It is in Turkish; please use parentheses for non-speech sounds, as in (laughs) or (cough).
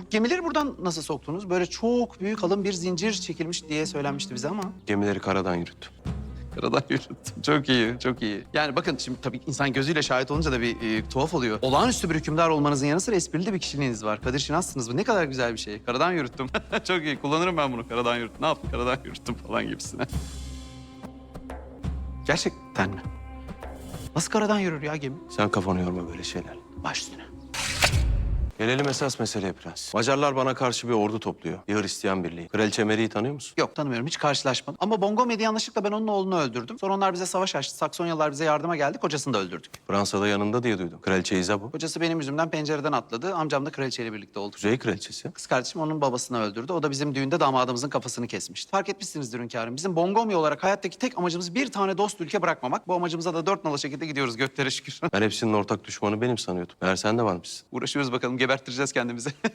Bu gemileri buradan nasıl soktunuz? Böyle çok büyük kalın bir zincir çekilmiş diye söylenmişti bize ama. Gemileri karadan yürüttüm. Karadan yürüttüm. Çok iyi, çok iyi. Yani bakın şimdi tabii insan gözüyle şahit olunca da bir e, tuhaf oluyor. Olağanüstü bir hükümdar olmanızın yanı sıra esprili de bir kişiliğiniz var. Kadir Şinas'sınız bu. Ne kadar güzel bir şey. Karadan yürüttüm. (laughs) çok iyi. Kullanırım ben bunu. Karadan yürüttüm. Ne yaptım? Karadan yürüttüm falan gibisine. Gerçekten mi? Nasıl karadan yürür ya gemi? Sen kafanı yorma böyle şeyler. Baş üstüne. Gelelim esas meseleye prens. Macarlar bana karşı bir ordu topluyor. Bir Hristiyan birliği. Kraliçe Mary'i tanıyor musun? Yok tanımıyorum. Hiç karşılaşmadım. Ama Bongo Medya yanlışlıkla ben onun oğlunu öldürdüm. Sonra onlar bize savaş açtı. Saksonyalılar bize yardıma geldi. Kocasını da öldürdük. Fransa'da yanında diye duydum. Kraliçe Isabeau. Kocası benim yüzümden pencereden atladı. Amcam da kraliçeyle birlikte oldu. Kuzey kraliçesi. Kız kardeşim onun babasını öldürdü. O da bizim düğünde damadımızın kafasını kesmişti. Fark etmişsinizdir hünkârım. Bizim Bongomi olarak hayattaki tek amacımız bir tane dost ülke bırakmamak. Bu amacımıza da dört nala şekilde gidiyoruz göklere şükür. Ben hepsinin ortak düşmanı benim sanıyordum. Meğer sen de varmışsın. Uğraşıyoruz bakalım geberttireceğiz kendimizi. (laughs)